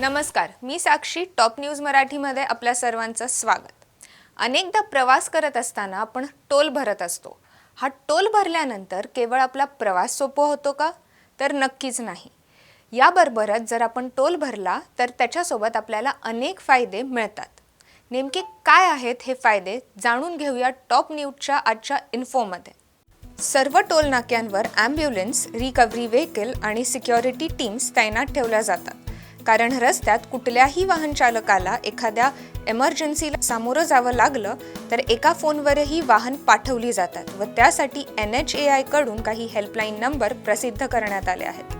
नमस्कार मी साक्षी top news मराठीमध्ये आपल्या सर्वांचं स्वागत. अनेकदा प्रवास करत असताना आपण टोल भरत असतो. हा टोल भरल्यानंतर केवळ आपला प्रवास सोपा होतो का? तर नक्कीच नाही. याबरोबरच जर आपण टोल भरला तर त्याच्यासोबत आपल्याला अनेक फायदे मिळतात. नेमके काय आहेत हे फायदे जाणून घेऊया टॉप न्यूजच्या आजच्या इन्फोमध्ये. सर्व टोल नाक्यांवर ॲम्ब्युलन्स रिकव्हरी व्हेकल आणि सिक्युरिटी टीम्स तैनात ठेवल्या जातात. कारण रस्त्यात कुठल्याही वाहन चालकाला एखाद्या एमर्जन्सीला सामोरं जावं लागलं तर एका फोनवरही वाहन पाठवली जातात व त्यासाठी एन एच ए आयकडून काही हेल्पलाईन नंबर प्रसिद्ध करण्यात आले आहेत.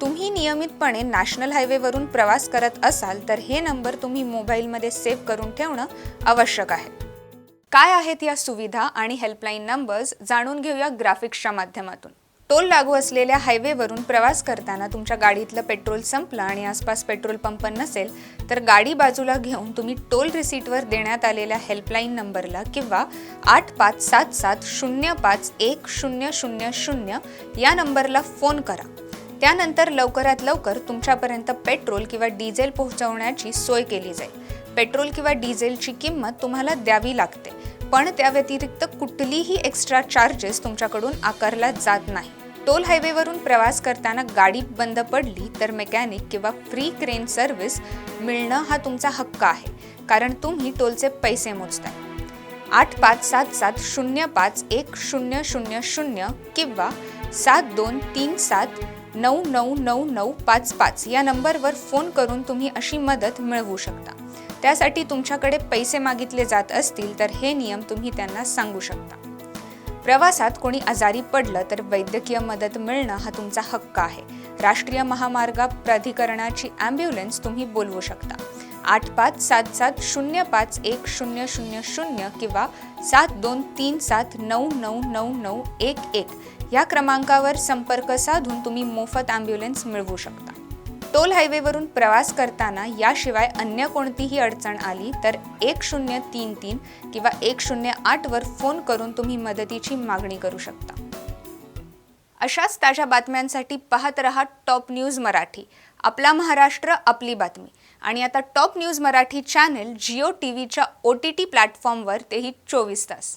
तुम्ही नियमितपणे नॅशनल हायवेवरून प्रवास करत असाल तर हे नंबर तुम्ही मोबाईलमध्ये सेव्ह करून ठेवणं आवश्यक आहे. काय आहेत या सुविधा आणि हेल्पलाईन नंबर्स जाणून घेऊया ग्राफिक्सच्या माध्यमातून. टोल लागू असलेल्या हायवेवरून प्रवास करताना तुमच्या गाडीतलं पेट्रोल संपलं आणि आसपास पेट्रोल पंप नसेल तर गाडी बाजूला घेऊन तुम्ही टोल रिसीटवर देण्यात आलेल्या हेल्पलाईन नंबरला किंवा आठ पाच सात सात शून्य पाच एक शून्य शून्य शून्य या नंबरला फोन करा. त्यानंतर लवकरात लवकर तुमच्यापर्यंत पेट्रोल किंवा डिझेल पोहोचवण्याची सोय केली जाईल. पेट्रोल किंवा डिझेलची किंमत तुम्हाला द्यावी लागते. पण त्या व्यतिरिक्त कुठलीही एक्स्ट्रा चार्जेस तुमच्याकडून आकारला जात नाही. टोल हायवेवरून प्रवास करताना गाडी बंद पडली तर मेकॅनिक किंवा फ्री क्रेन सर्व्हिस मिळणं हा तुमचा हक्क आहे कारण तुम्ही टोलचे पैसे मोजताय. आठ पाच सात सात शून्य पाच एक शून्य शून्य शून्य किंवा सात दोन तीन सात नऊ नऊ नऊ नऊ पाच पाच या नंबरवर फोन करून तुम्ही अशी मदत मिळवू शकता. त्यासाठी तुमच्याकडे पैसे मागितले जात असतील तर हे नियम तुम्ही त्यांना सांगू शकता. प्रवासात कोणी आजारी पडलं तर वैद्यकीय मदत मिळणं हा तुमचा हक्क आहे. राष्ट्रीय महामार्ग प्राधिकरणाची ॲम्ब्युलन्स तुम्ही बोलवू शकता. आठ पाच सात सात शून्य पाच एक शून्य शून्य शून्य किंवा सात दोन तीन सात नऊ नऊ नऊ नऊ एक एक या क्रमांकावर संपर्क साधून तुम्ही मोफत ॲम्ब्युलन्स मिळवू शकता. टोल हायवेवरून प्रवास करताना याशिवाय अन्य कोणतीही अडचण आली तर एक शून्य तीन तीन किंवा एक शून्य आठवर फोन करून तुम्ही मदतीची मागणी करू शकता. अशाच ताज्या बातम्यांसाठी पाहत रहा टॉप न्यूज मराठी. आपला महाराष्ट्र आपली बातमी. आणि आता top news Marathi channel Jio T व्हीच्या ओ टी टी प्लॅटफॉर्मवर तेही चोवीस तास.